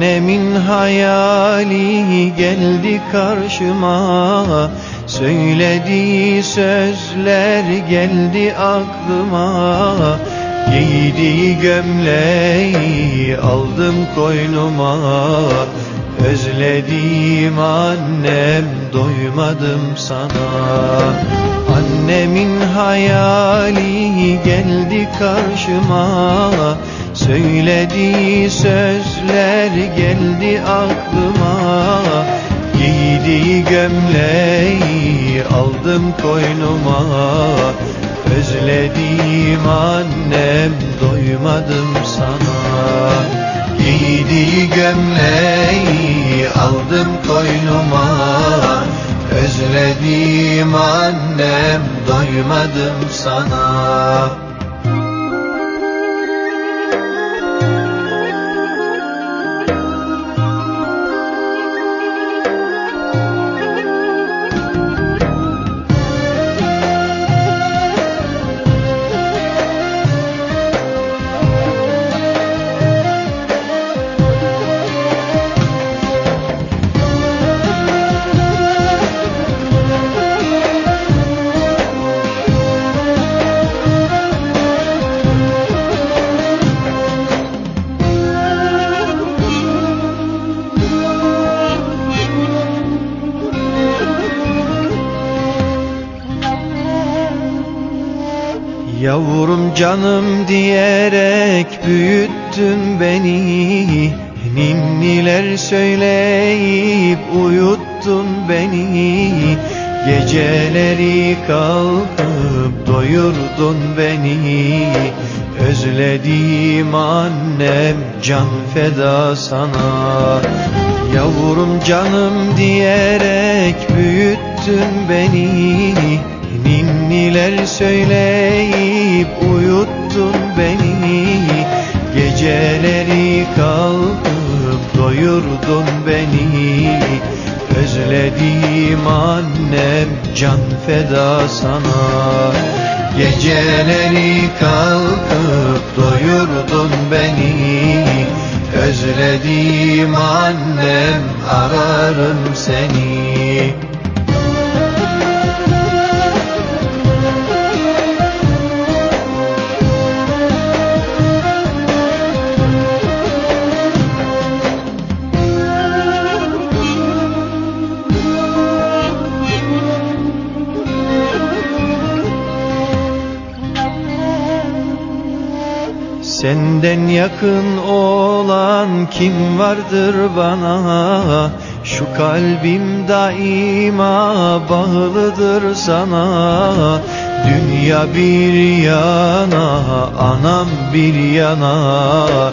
Annemin hayali geldi karşıma. Söylediği sözler geldi aklıma. Giydiği gömleği aldım koynuma. Özlediğim annem doymadım sana. Annemin hayali geldi karşıma Söylediği sözler geldi aklıma. Giydiği gömleği aldım koynuma. Özlediğim annem doymadım sana. Giydiği gömleği aldım koynuma. Özlediğim annem doymadım sana Yavrum canım diyerek büyüttün beni. Ninniler söyleyip uyuttun beni. Geceleri kalkıp doyurdun beni. Özlediğim annem can feda sana. Yavrum canım diyerek büyüttün beni Ninniler söyleyip uyuttun beni. Geceleri kalkıp doyurdun beni. Özlediğim annem can feda sana. Geceleri kalkıp doyurdun beni. Özlediğim annem ararım seni Senden yakın olan kim vardır bana? Şu kalbim daima bağlıdır sana. Dünya bir yana, anam bir yana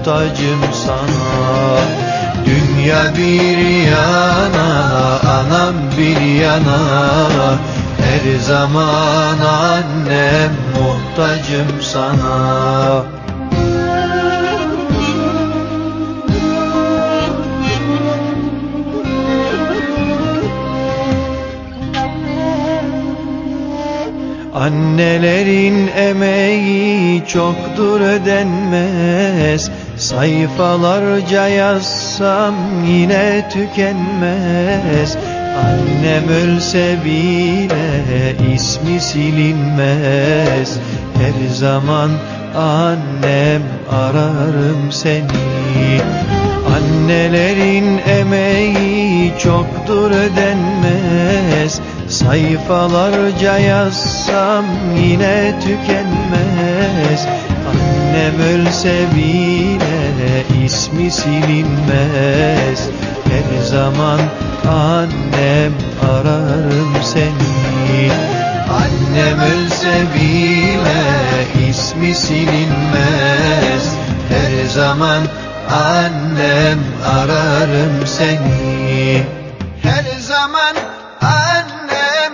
muhtacım sana. Dünya bir yana, anam bir yana. Her zaman annem muhtacım sana. Annelerin emeği çoktur ödenmez Sayfalarca yazsam yine tükenmez. Annem ölse bile ismi silinmez. Her zaman annem ararım seni. Annelerin emeği çoktur ödenmez. Sayfalarca yazsam yine tükenmez ölse bile ismi silinmez. Her zaman annem ararım seni. Annem ölse bile ismi silinmez. Her zaman annem ararım seni. Her zaman annem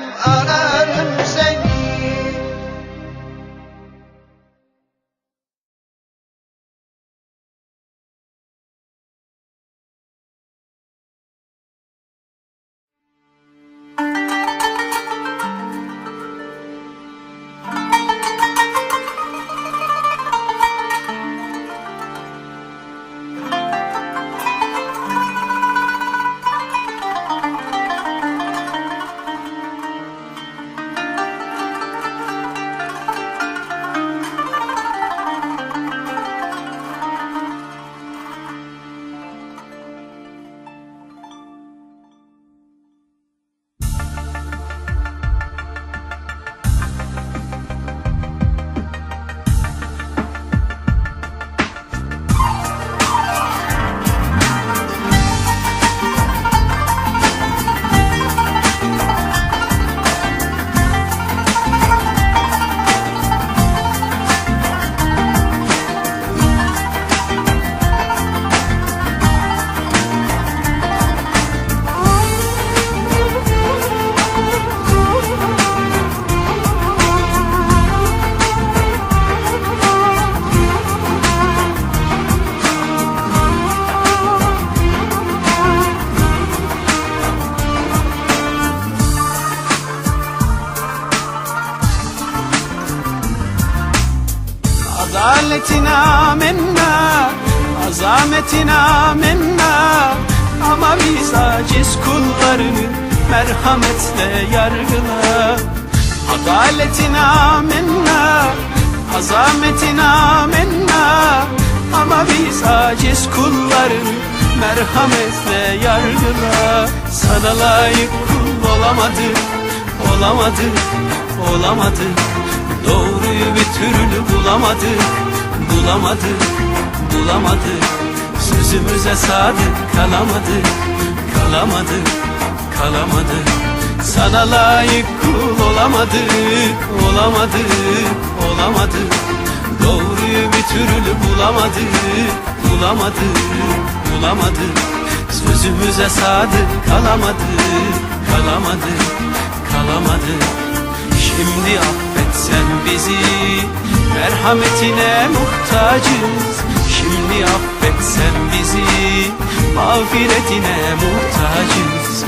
Adaletine amenna Azametine amenna Ama biz aciz kullarını Merhametle yargıla. Adaletine amenna Azametine amenna Ama biz aciz kullarını Merhametle yargıla. Sana layık kul olamadık Olamadık, olamadık Doğruyu bir türlü bulamadık Bulamadık, bulamadık Sözümüze sadık kalamadık Kalamadık, kalamadık Sana layık kul olamadık Olamadık, olamadık Doğruyu bir türlü bulamadık Bulamadık, bulamadık Sözümüze sadık kalamadık Kalamadık, kalamadık Şimdi affet sen bizi Merhametine muhtacız. Şimdi affet sen bizi Mağfiretine muhtacız